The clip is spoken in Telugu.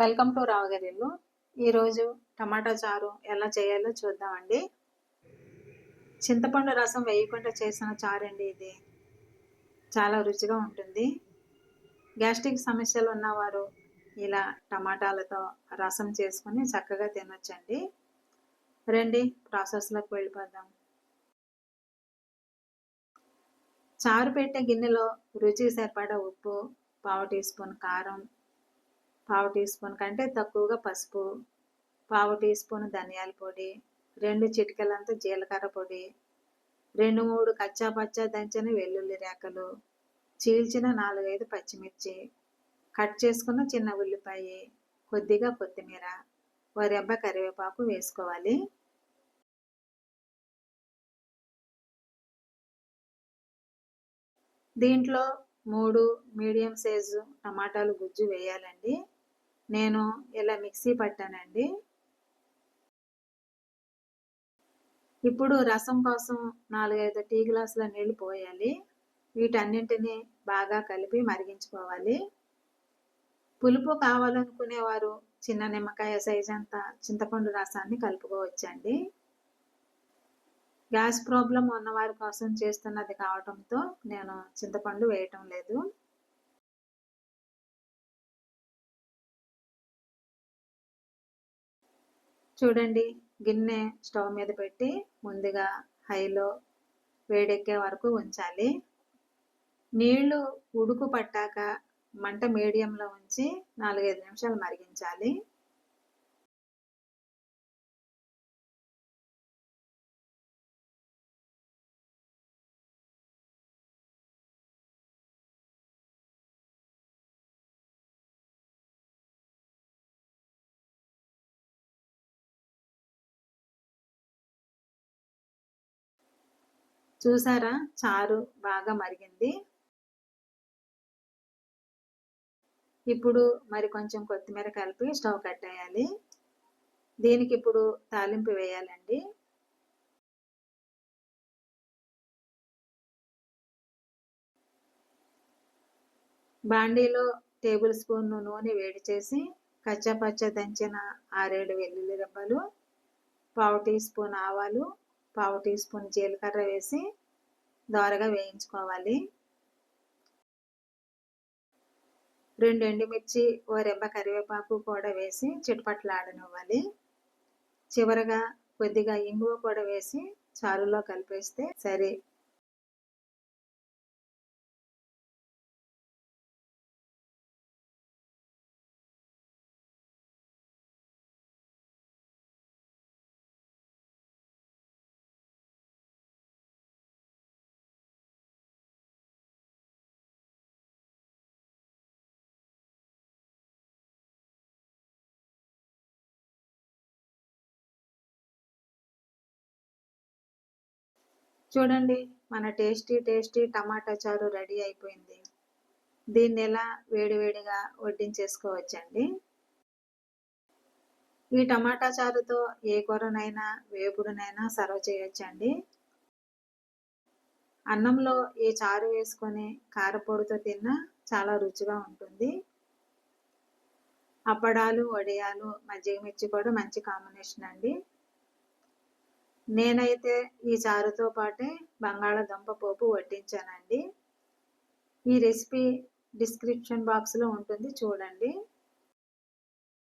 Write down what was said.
వెల్కమ్ టు రావగరిల్లు ఈరోజు టమాటా చారు ఎలా చేయాలో చూద్దామండి. చింతపండు రసం వేయకుండా చేసిన చారు అండి ఇది. చాలా రుచిగా ఉంటుంది. గ్యాస్ట్రిక్ సమస్యలు ఉన్నవారు ఇలా టమాటాలతో రసం చేసుకుని చక్కగా తినొచ్చండి. రండి ప్రాసెస్లోకి వెళ్ళిపోదాం. చారు పెట్టే గిన్నెలో రుచికి సరిపడా ఉప్పు పావు టీ స్పూన్ కారం పావు టీ స్పూన్ కంటే తక్కువగా పసుపు పావు టీ స్పూన్ ధనియాల పొడి రెండు చిటికలంతా జీలకర్ర పొడి రెండు మూడు కచ్చా పచ్చా దంచిన వెల్లుల్లి రేకలు చీల్చిన నాలుగైదు పచ్చిమిర్చి కట్ చేసుకున్న చిన్న ఉల్లిపాయ కొద్దిగా కొత్తిమీర ఓ కరివేపాకు వేసుకోవాలి. దీంట్లో మూడు మీడియం సైజు టమాటాలు గుజ్జు వేయాలండి. నేను ఇలా మిక్సీ పట్టానండి. ఇప్పుడు రసం కోసం నాలుగైదు టీ గ్లాసుల నీళ్ళు పోయాలి. వీటన్నింటినీ బాగా కలిపి మరిగించుకోవాలి. పులుపు కావాలనుకునేవారు చిన్న నిమ్మకాయ సైజ్ అంత చింతపండు రసాన్ని కలుపుకోవచ్చండి. గ్యాస్ ప్రాబ్లం ఉన్నవారి కోసం చేస్తున్నది కావటంతో నేను చింతపండు వేయటం లేదు. చూడండి గిన్నె స్టవ్ మీద పెట్టి ముందుగా హైలో వేడెక్కే వరకు ఉంచాలి. నీళ్ళు ఉడుకు పట్టాక మంట మీడియంలో ఉంచి నాలుగైదు నిమిషాలు మరిగించాలి. చూసారా? చారు బాగా మరిగింది. ఇప్పుడు మరి కొంచెం కొత్తిమీర కలిపి స్టవ్ కట్టేయాలి. దీనికి ఇప్పుడు తాలింపు వేయాలండి. బాండీలో టేబుల్ స్పూన్ నూనె వేడి చేసి కచ్చపచ్చ దంచిన ఆరేడు వెల్లుల్లి రెబ్బలు పావు టీ స్పూన్ ఆవాలు పావు టీ స్పూన్ జీలకర్ర వేసి దోరగా వేయించుకోవాలి. రెండు ఎండుమిర్చి ఓ రెబ్బ కరివేపాకు కూడా వేసి చిటపట్లాడనివ్వాలి చివరగా కొద్దిగా ఇంగువ కూడా వేసి చారులో కలిపేస్తే సరే. చూడండి మన టేస్టీ టేస్టీ టమాటా చారు రెడీ అయిపోయింది. దీన్ని ఎలా వేడివేడిగా వడ్డించేసుకోవచ్చండి? ఈ టమాటా చారుతో ఏ కూరనైనా వేపుడునైనా సర్వ్ చేయొచ్చండి. అన్నంలో ఈ చారు వేసుకొని కారపొడితో తిన్నా చాలా రుచిగా ఉంటుంది. అప్పడాలు వడియాలు మజ్జిగ మిర్చి కూడా మంచి కాంబినేషన్ అండి. నేనైతే ఈ చారుతో పాటే బంగాళాదుంప పోపు వడ్డించానండి. ఈ రెసిపీ డిస్క్రిప్షన్ బాక్స్లో ఉంటుంది చూడండి.